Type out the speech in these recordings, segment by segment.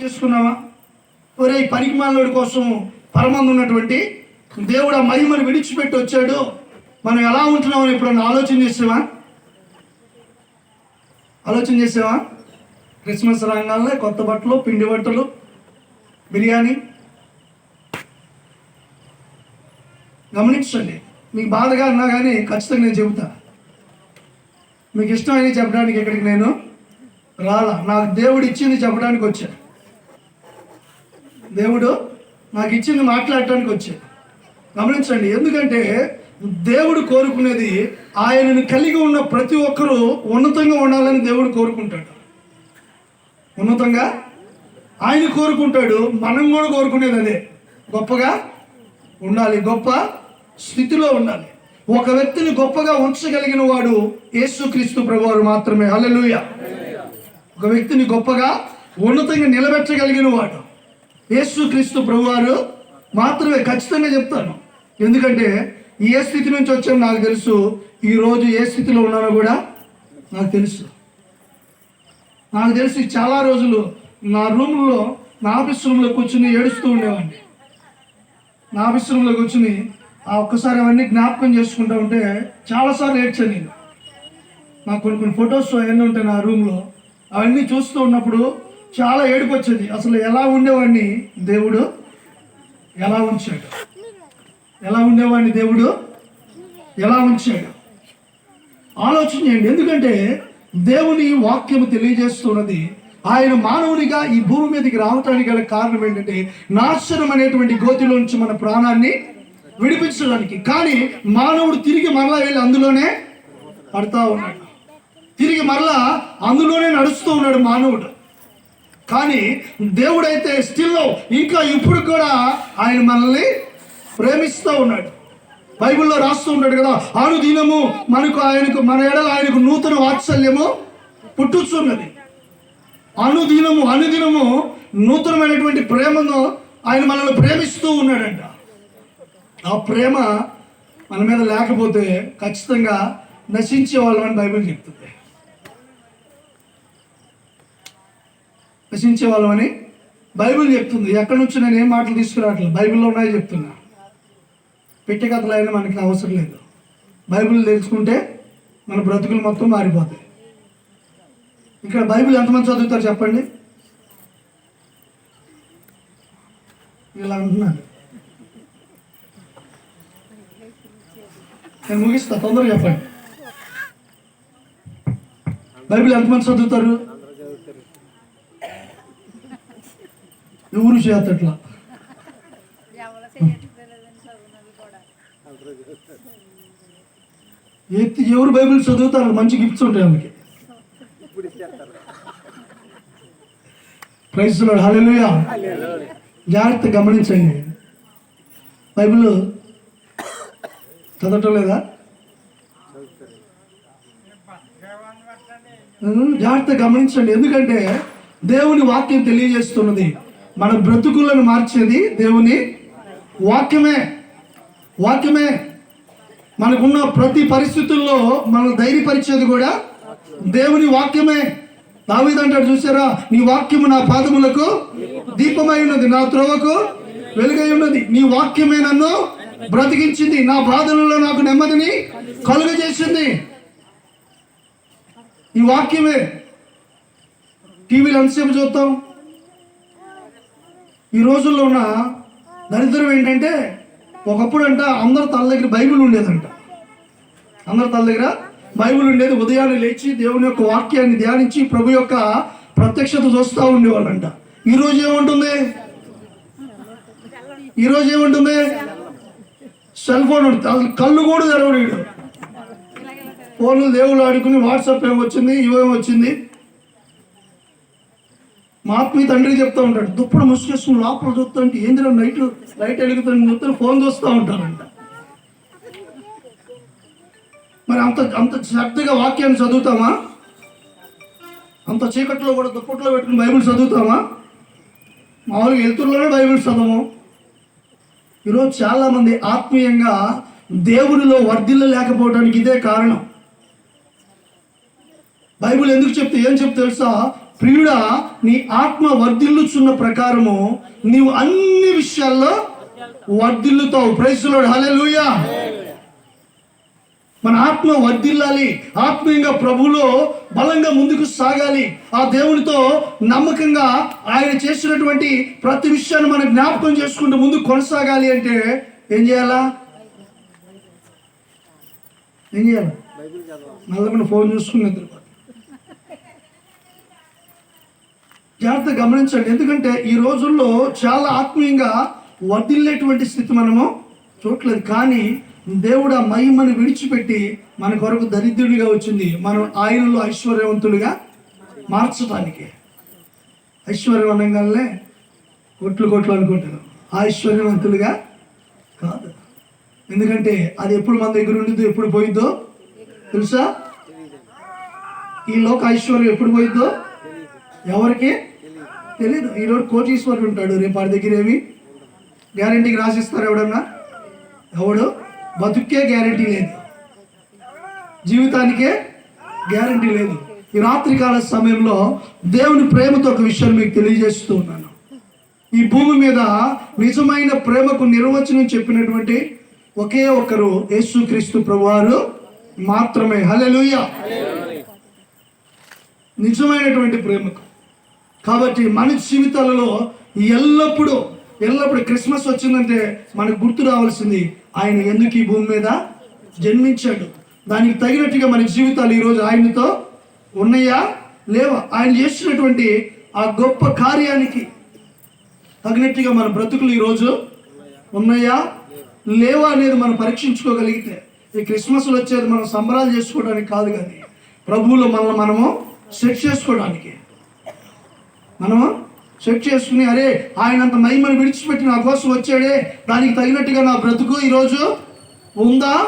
చేసుకున్నావా ఒరే పరిమాణుడి కోసం పరమందు ఉన్నటువంటి దేవుడు ఆ మహిమను విడిచిపెట్టి వచ్చాడు. మనం ఎలా ఉంటున్నామని ఎప్పుడన్నా ఆలోచన చేసావా? ఆలోచన చేసావా? క్రిస్మస్ రంగాల్లో కొత్త బట్టలు పిండి బట్టలు బిర్యానీ. గమనించండి మీకు బాధగా అన్నా కానీ ఖచ్చితంగా నేను చెబుతా. మీకు ఇష్టమైనవి చెప్పడానికి ఇక్కడికి నేను రాలా. నాకు దేవుడు ఇచ్చింది చెప్పడానికి వచ్చాను దేవుడు నాకు ఇచ్చింది మాట్లాడటానికి వచ్చా గమనించండి ఎందుకంటే దేవుడు కోరుకునేది ఆయనను కలిగి ఉన్న ప్రతి ఒక్కరూ ఉన్నతంగా ఉండాలని దేవుడు కోరుకుంటాడు. ఉన్నతంగా ఆయన కోరుకుంటాడు మనం కూడా కోరుకునేది అదే. గొప్పగా ఉండాలి గొప్ప స్థితిలో ఉండాలి. ఒక వ్యక్తిని గొప్పగా ఉంచగలిగిన వాడు యేసుక్రీస్తు ప్రభువారు మాత్రమే. అలలుయ ఒక వ్యక్తిని గొప్పగా ఉన్నతంగా నిలబెట్టగలిగిన వాడు. యేసుక్రీస్తు ప్రభువారు మాత్రమే ఖచ్చితంగా చెప్తాను. ఎందుకంటే ఏ స్థితి నుంచి వచ్చానో నాకు తెలుసు ఈరోజు ఏ స్థితిలో ఉన్నానో కూడా నాకు తెలుసు. నాకు తెలిసి చాలా రోజులు నా రూమ్లో నా ఆఫీస్ రూమ్లో కూర్చుని ఏడుస్తూ ఉండేవాడిని. నా ఆఫీస్ రూమ్లో కూర్చుని ఆ ఒక్కసారి అవన్నీ జ్ఞాపకం చేసుకుంటూ ఉంటే చాలాసార్లు ఏడ్చాను నేను. నాకు కొన్ని కొన్ని ఫొటోస్ అవన్నీ ఉంటాయి నా రూమ్లో. అవన్నీ చూస్తూ ఉన్నప్పుడు చాలా ఏడుపొచ్చింది. అసలు ఎలా ఉండేవాడిని దేవుడు? ఎలా ఉంచాడు? ఎలా ఉండేవాడిని దేవుడు? ఎలా ఉంచాడు? ఆలోచన చేయండి. ఎందుకంటే దేవుని వాక్యము తెలియజేస్తున్నది ఆయన మానవునిగా ఈ భూమి మీదకి రావటానికి గల కారణం ఏంటంటే నాశనం అనేటువంటి గోతిలో నుంచి మన ప్రాణాన్ని విడిపించడానికి. కానీ మానవుడు తిరిగి మరలా వెళ్ళి అందులోనే పడతా ఉన్నాడు. తిరిగి మరలా అందులోనే నడుస్తూ ఉన్నాడు మానవుడు. కానీ దేవుడైతే స్టిల్ ఇంకా ఇప్పుడు కూడా ఆయన మనల్ని ప్రేమిస్తూ ఉన్నాడు. బైబిల్లో రాస్తూ ఉంటాడు కదా అనుదినము మనకు ఆయనకు మన ఎడల ఆయనకు నూతన వాత్సల్యము పుట్టుచున్నది. అనుదినము అనుదినము నూతనమైనటువంటి ప్రేమను ఆయన మనల్ని ప్రేమిస్తూ ఉన్నాడంట. ఆ ప్రేమ మన మీద లేకపోతే ఖచ్చితంగా నశించే వాళ్ళమని బైబిల్ చెప్తుంది. నశించే వాళ్ళమని బైబిల్ చెప్తుంది. ఎక్కడి నుంచి నేను ఏం మాటలు తీసుకురావట్లేదు. బైబిల్లో ఉన్నాయి చెప్తున్నా. పెట్టే కథలు అయినా మనకి అవసరం లేదు. బైబిల్ తెలుసుకుంటే మన బ్రతుకులు మొత్తం మారిపోతాయి. ఇక్కడ బైబిల్ ఎంతమంది చదువుతారు చెప్పండి? ఇలా అంటున్నాను. నేను ముగిస్తా తొందరగా చెప్పండి. బైబిల్ ఎంతమంది చదువుతారు? ఎవరు చేతట్లా? ఎత్తి ఎవరు బైబిల్ చదువుతారు? మంచి గిఫ్ట్స్ ఉంటాయి ఆమెకి. ప్రైజ్ హల్లెలూయా జాగ్రత్త గమనించండి. బైబిల్ చదవటం లేదా? జాగ్రత్త గమనించండి. ఎందుకంటే దేవుని వాక్యం తెలియజేస్తున్నది. మన బ్రతుకులను మార్చేది దేవుని వాక్యమే. వాక్యమే. మనకున్న ప్రతి పరిస్థితుల్లో మనం ధైర్యపరిచేది కూడా దేవుని వాక్యమే. దావీదంటాడు చూసారా? నీ వాక్యము నా పాదములకు దీపమై ఉన్నది నా త్రోవకు వెలుగై ఉన్నది. నీ వాక్యమే నన్ను బ్రతికించింది నా బాధలలో నాకు నెమ్మదిని కలుగజేసింది. ఈ వాక్యమే. టీవీలో ఎంతసేపు చూస్తాం ఈ రోజుల్లో ఉన్న దరిద్రం ఏంటంటే ఒకప్పుడు అంట అందరి తల దగ్గర బైబిల్ ఉండేదంట. అందరి తల దగ్గర బైబిల్ ఉండేది. ఉదయాన్నే లేచి దేవుని యొక్క వాక్యాన్ని ధ్యానించి ప్రభు యొక్క ప్రత్యక్షత చూస్తూ ఉండేవాళ్ళంట. ఈరోజు ఏముంటుంది? ఈ రోజు ఏముంటుంది? సెల్ ఫోన్ ఉంటుంది. అసలు కళ్ళు కూడా తెరవడు ఫోన్లు దేవుళ్ళు ఆడుకుని వాట్సాప్ ఏమొచ్చింది? వచ్చింది మా ఆత్మీయ తండ్రి చెప్తా ఉంటాడు దుప్పడు ముసుకేసుకుని లోపల చూస్తుంటే ఏందిరా నైట్ లైట్ వెలుగుతుంది చూస్తే ఫోన్ చూస్తూ ఉంటారంట. మరి అంత అంత శ్రద్ధగా వాక్యాన్ని చదువుతామా? అంత చీకట్లో కూడా దుప్పట్లో పెట్టుకుని బైబిల్ చదువుతామా? మామూలుగా వెళ్తుల్లోనే బైబిల్ చదవము. ఈరోజు చాలామంది ఆత్మీయంగా దేవునిలో వర్ధిల్ల లేకపోవడానికి ఇదే కారణం. బైబిల్ ఎందుకు చెప్తే ఏం చెప్తే తెలుసా? ప్రియుడా నీ ఆత్మ వర్ధిల్లుచున్న ప్రకారము నీవు అన్ని విషయాల్లో వర్ధిల్లుతావు. ప్రైజ్లో హలెలుయా మన ఆత్మ వర్ధిల్లాలి. ఆత్మీయంగా ప్రభులో బలంగా ముందుకు సాగాలి. ఆ దేవునితో నమ్మకంగా ఆయన చేసినటువంటి ప్రతి విషయాన్ని మనం జ్ఞాపకం చేసుకుంటూ ముందుకు కొనసాగాలి అంటే ఏం చేయాలా? ఏం చేయాలి? మళ్ళీ ఫోన్ చూసుకుని జాగ్రత్త గమనించండి. ఎందుకంటే ఈ రోజుల్లో చాలా ఆత్మీయంగా వర్ధిల్లేటువంటి స్థితి మనము చూడలేదు కానీ దేవుడు ఆ మహిమను విడిచిపెట్టి మన కొరకు దరిద్రుడిగా వచ్చింది. మనం ఆయనలో ఐశ్వర్యవంతులుగా మార్చడానికి ఐశ్వర్యం అనగానే కొట్లు కొట్లు అనుకుంటారు. ఐశ్వర్యవంతులుగా కాదు. ఎందుకంటే అది ఎప్పుడు మన దగ్గర ఉండిద్దో ఎప్పుడు పోయిద్దో తెలుసా? ఈ లోక ఐశ్వర్యం ఎప్పుడు పోయిద్దో? ఎవరికి? తెలీదు. ఈరోజు కోటీశ్వరుడు ఉంటాడు. రేపు వాడి దగ్గర ఏమి? గ్యారంటీకి రాసిస్తారు ఎవడన్నా? ఎవడు? బతుకే గ్యారంటీ లేదు. జీవితానికే గ్యారంటీ లేదు. ఈ రాత్రికాల సమయంలో దేవుని ప్రేమతో ఒక విషయం మీకు తెలియజేస్తూ ఉన్నాను. ఈ భూమి మీద నిజమైన ప్రేమకు నిర్వచనం చెప్పినటువంటి ఒకే ఒకరు యేసుక్రీస్తు ప్రభువారు మాత్రమే. హల్లెలూయా. నిజమైనటువంటి ప్రేమకు. కాబట్టి మన జీవితాలలో ఎల్లప్పుడూ ఎల్లప్పుడూ క్రిస్మస్ వచ్చిందంటే మనకు గుర్తు రావాల్సింది ఆయన ఎందుకు ఈ భూమి మీద జన్మించాడు? దానికి తగినట్టుగా మన జీవితాలు ఈరోజు ఆయనతో ఉన్నాయా? లేవా? ఆయన చేసినటువంటి ఆ గొప్ప కార్యానికి తగినట్టుగా మన బ్రతుకులు ఈరోజు ఉన్నాయా? లేవా అనేది మనం పరీక్షించుకోగలిగితే ఈ క్రిస్మస్లు వచ్చేది మనం సంబరాలు చేసుకోవడానికి కాదు కానీ ప్రభువులు మనల్ని మనము సెట్ చేసుకోవడానికి. మనము సెట్ చేసుకుని అరే ఆయన అంత మహిమను విడిచిపెట్టి నా కోసం వచ్చాడే. దానికి తగినట్టుగా నా బ్రతుకు ఈరోజు ఉందా?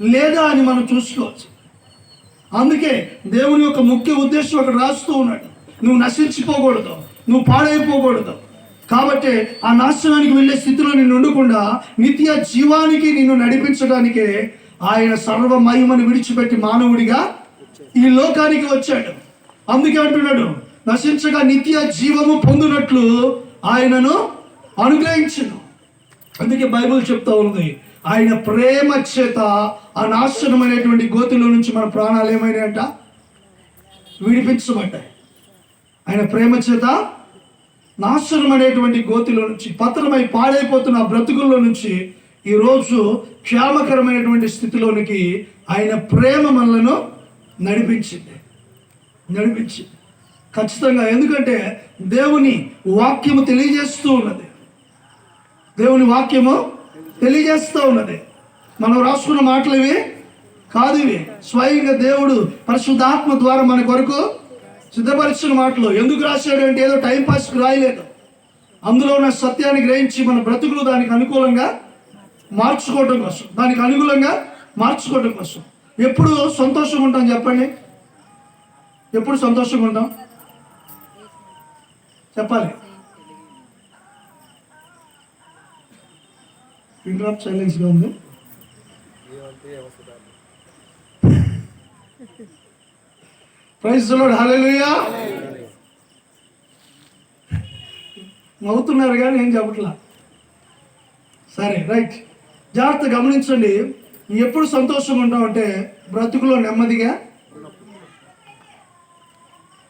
లేదా? అని మనం చూసుకోవచ్చు. అందుకే దేవుని యొక్క ముఖ్య ఉద్దేశం అక్కడ రాస్తూ ఉన్నాడు. నువ్వు నశించిపోకూడదు. నువ్వు పాడైపోకూడదు. కాబట్టి ఆ నాశనానికి వెళ్ళే స్థితిలో నిన్ను ఉండకుండా నిత్య జీవానికి నిన్ను నడిపించడానికే ఆయన సర్వ మహిమను విడిచిపెట్టి మానవుడిగా ఈ లోకానికి వచ్చాడు. అందుకే అంటున్నాడు నశించగా నిత్య జీవము పొందినట్లు ఆయనను అనుగ్రహించను. అందుకే బైబిల్ చెప్తా ఉంది ఆయన ప్రేమ చేత ఆ నాశనమైనటువంటి గోతిలో నుంచి మన ప్రాణాలు ఏమైనాయంట? విడిపించబడ్డాయి. ఆయన ప్రేమ చేత నాశనం అనేటువంటి గోతిలో నుంచి పత్రమై పాడైపోతున్న బ్రతుకుల్లో నుంచి ఈరోజు క్షేమకరమైనటువంటి స్థితిలోనికి ఆయన ప్రేమ మనలను నడిపించింది. నడిపించింది. ఖచ్చితంగా ఎందుకంటే దేవుని వాక్యము తెలియజేస్తూ ఉన్నది. దేవుని వాక్యము తెలియజేస్తూ ఉన్నది. మనం రాసుకున్న మాటలు ఇవి కాదు ఇవి. స్వయంగా దేవుడు పరిశుద్ధాత్మ ద్వారా మన కొరకు సిద్ధపరిచిన మాటలు. ఎందుకు రాశాడు అంటే ఏదో టైం పాస్కి రాయలేదు. అందులో ఉన్న సత్యాన్ని గ్రహించి మన బ్రతుకులు దానికి అనుకూలంగా మార్చుకోవడం కోసం. దానికి అనుకూలంగా మార్చుకోవడం కోసం. ఎప్పుడు సంతోషంగా ఉంటాం చెప్పండి? ఎప్పుడు సంతోషంగా ఉంటాం? చెప్పాలి. ఇంటరాప్ట్ సైలెన్స్గా ఉంది. ప్రైజ్ హాలేలుయా నవ్వుతున్నారు కానీ ఏం చెప్పట్లా. సరే రైట్ జాగ్రత్త గమనించండి ఎప్పుడు సంతోషంగా ఉంటామంటే బ్రతుకులో నెమ్మదిగా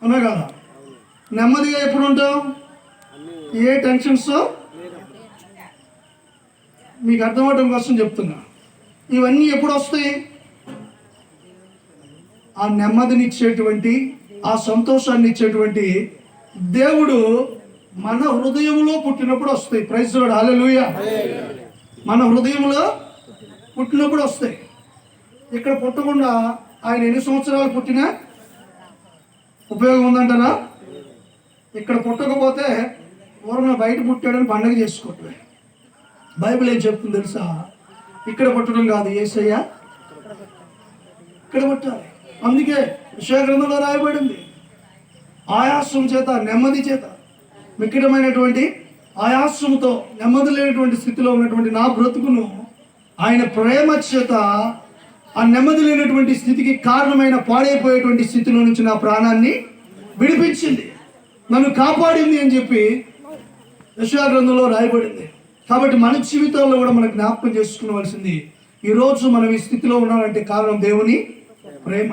అవునా కదా? నెమ్మదిగా ఎప్పుడు ఉంటాం ఏ టెన్షన్స్ మీకు అర్థమవడం కోసం చెప్తున్నా. ఇవన్నీ ఎప్పుడు వస్తాయి? ఆ నెమ్మదినిచ్చేటువంటి ఆ సంతోషాన్ని ఇచ్చేటువంటి దేవుడు మన హృదయంలో పుట్టినప్పుడు వస్తాయి. ప్రైజ్ హాలూయ మన హృదయంలో పుట్టినప్పుడు వస్తాయి. ఇక్కడ పుట్టకుండా ఆయన ఎన్ని సంవత్సరాలు పుట్టినా ఉపయోగం ఉందంటారా? ఇక్కడ పుట్టకపోతే పూర్వం బయట పుట్టాడని పండగ చేసుకోవట్లే బైబిల్ ఏం చెప్తుంది తెలుసా? ఇక్కడ పుట్టడం కాదు ఏసయ్య ఇక్కడ పుట్టాలి. అందుకే విషయ రాయబడింది ఆయాసం చేత నెమ్మది చేత మిక్కిటమైనటువంటి ఆయాసంతో నెమ్మది లేనటువంటి స్థితిలో ఉన్నటువంటి నా బ్రతుకును ఆయన ప్రేమ చేత ఆ నెమ్మది లేనటువంటి స్థితికి కారణమైన పాడైపోయేటువంటి స్థితిలో నుంచి నా ప్రాణాన్ని విడిపించింది. నన్ను కాపాడింది అని చెప్పి యశా గ్రంథంలో రాయబడింది. కాబట్టి మన జీవితాల్లో కూడా మనం జ్ఞాపకం చేసుకోవాల్సింది ఈరోజు మనం ఈ స్థితిలో ఉన్నామంటే కారణం దేవుని ప్రేమ.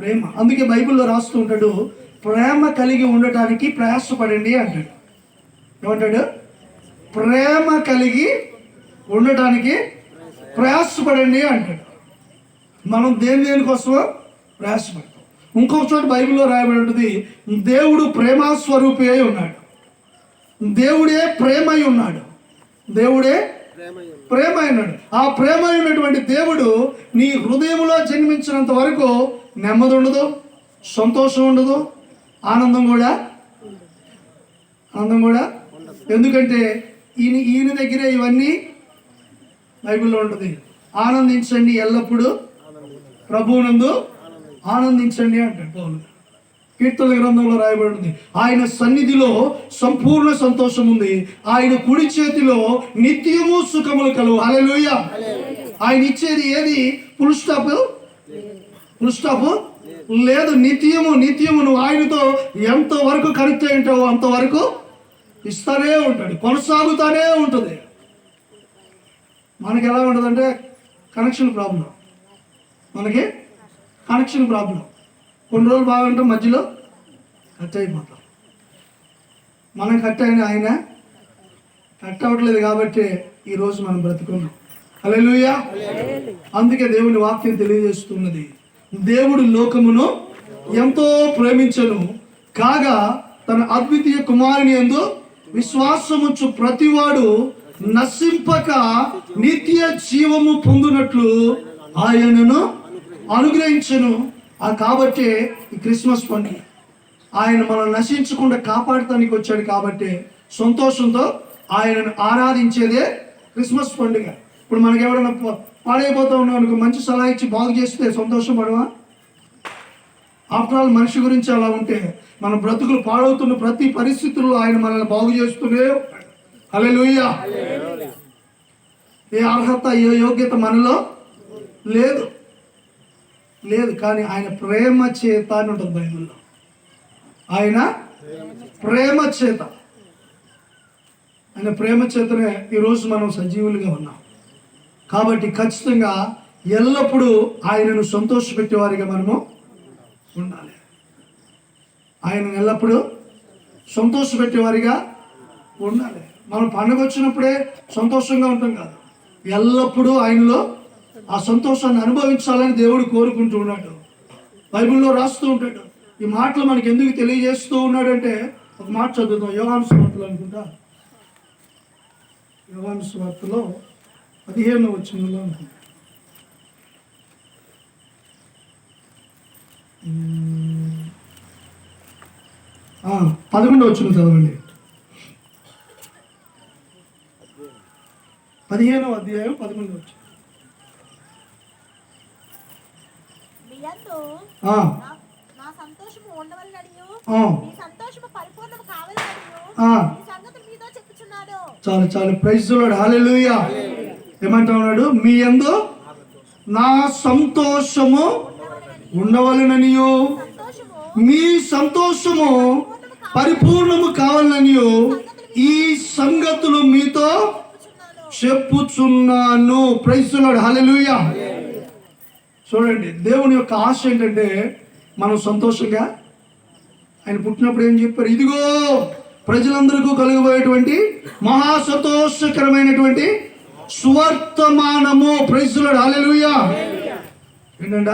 ప్రేమ. అందుకే బైబిల్లో రాస్తూ ఉంటాడు ప్రేమ కలిగి ఉండటానికి ప్రయాసపడండి అంటాడు. ఏమంటాడు? ప్రేమ కలిగి ఉండటానికి ప్రయాసపడండి అంటాడు. మనం దేని దేనికోసమో ప్రయాసపడతాం ఇంకొక చోట బైబిల్లో రాయబడి ఉంటుంది దేవుడు ప్రేమ స్వరూపి అయి ఉన్నాడు. దేవుడే ప్రేమ ఉన్నాడు. దేవుడే ప్రేమ అయినాడు ఆ ప్రేమ అయినటువంటి దేవుడు నీ హృదయంలో జన్మించినంత వరకు నెమ్మది ఉండదు సంతోషం ఉండదు ఆనందం కూడా ఆనందం కూడా ఎందుకంటే ఈయన ఈయన దగ్గర ఇవన్నీ బైబిల్లో ఉంటుంది. ఆనందించండి ఎల్లప్పుడూ. ప్రభువునందు ఆనందించండి అంటాడు పౌలు. కీర్తన గ్రంథంలో రాయబడింది ఆయన సన్నిధిలో సంపూర్ణ సంతోషం ఉంది. ఆయన కుడి చేతిలో నిత్యము సుఖములు కలువు హల్లెలూయ. ఆయన ఇచ్చేది ఏది? Full stop? Full stop? లేదు నిత్యము నిత్యము నువ్వు ఆయనతో ఎంత వరకు కనెక్ట్ అయి ఉంటావో అంతవరకు ఇస్తానే ఉంటాడు కొనసాగుతానే ఉంటుంది. మనకి ఎలా ఉంటుందంటే కనెక్షన్ ప్రాబ్లం మనకి కనెక్షన్ ప్రాబ్లం. కొన్ని రోజులు బాగుంటాం మధ్యలో కట్ అయిపోతాం మనం కట్ అయిన ఆయన కట్ అవ్వట్లేదు కాబట్టి ఈరోజు మనం బ్రతుకున్నాం. హల్లెలూయా. అందుకే దేవుని వాక్యం తెలియజేస్తున్నది. దేవుడు లోకమును ఎంతో ప్రేమించను. కాగా తన అద్వితీయ కుమారుని ఎందు విశ్వాసముచ్చు ప్రతివాడు నశింపక నిత్య జీవము పొందునట్లు ఆయనను అనుగ్రహించను. కాబట్టి ఈ క్రిస్మస్ పండుగ. ఆయన మనం నశించకుండా కాపాడటానికి వచ్చాడు కాబట్టి సంతోషంతో ఆయనను ఆరాధించేదే క్రిస్మస్ పండుగ. ఇప్పుడు మనకి ఎవరైనా పాడైపోతా ఉన్నాం అనుకో మంచి సలహా ఇచ్చి బాగు చేస్తే సంతోషం పడవా ఆఫ్టర్ ఆల్ మనిషి గురించి అలా ఉంటే మన బ్రతుకులు పాడవుతున్న ప్రతి పరిస్థితుల్లో ఆయన మనల్ని బాగు చేస్తూనే హల్లెలూయా. ఏ అర్హత ఏ యోగ్యత మనలో లేదు. లేదు కానీ ఆయన ప్రేమ చేత అని ఉంటుంది బైబిల్లో. ఆయన ప్రేమ చేత. ఆయన ప్రేమ చేతనే ఈరోజు మనం సజీవులుగా ఉన్నాం. కాబట్టి ఖచ్చితంగా ఎల్లప్పుడూ ఆయనను సంతోషపెట్టేవారిగా మనము ఉండాలి. ఆయన ఎల్లప్పుడూ సంతోషపెట్టేవారిగా ఉండాలి. మనం పండుగ వచ్చినప్పుడే సంతోషంగా ఉంటాం కాదు. ఎల్లప్పుడూ ఆయనలో ఆ సంతోషాన్ని అనుభవించాలని దేవుడు కోరుకుంటూ ఉన్నాడు. బైబిల్లో రాస్తూ ఉంటాడు. ఈ మాటలు మనకి ఎందుకు తెలియజేస్తూ ఉన్నాడంటే ఒక మాట చదువుతాం యోగాను స్వార్తలు అనుకుంటా? యోగాను స్వార్తలో పదిహేను వచ్చిందో అనుకుంటా. పదకొండు వచ్చిన చదవండి. పదిహేనవ అధ్యాయం పదకొండు వచ్చింది మీ యందు ఆ, నా- సంతోషము సంతోషము పరిపూర్ణము. ఈ సంగతి మీతో చాలు చాలు. ప్రైజ్ హాలెలూయా ఏమంటా ఉన్నాడు మీ యందు నా సంతోషము ఉండవలననియు. మీ సంతోషము పరిపూర్ణము కావాలనియు ఈ సంగతులు మీతో చెప్పుచున్నాను. ప్రైస్తున్నాడు హల్లెలూయా చూడండి దేవుని యొక్క ఆశ ఏంటంటే మనం సంతోషంగా ఆయన పుట్టినప్పుడు ఏం చెప్పారు? ఇదిగో ప్రజలందరికీ కలిగిపోయేటువంటి మహా సంతోషకరమైనటువంటి సువర్తమానము. ప్రైస్తున్నాడు అలెలుయా ఏంటంట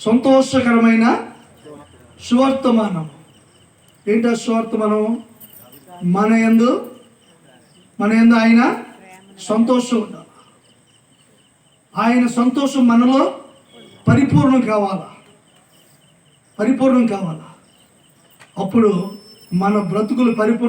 సంతోషకరమైన సువర్తమానం ఏంటా సువర్తమానం మన యందు మన యందు ఆయన సంతోషం ఉండాలి ఆయన సంతోషం మనలో పరిపూర్ణం కావాలా? పరిపూర్ణం కావాలా? అప్పుడు మన బ్రతుకులు పరిపూర్ణ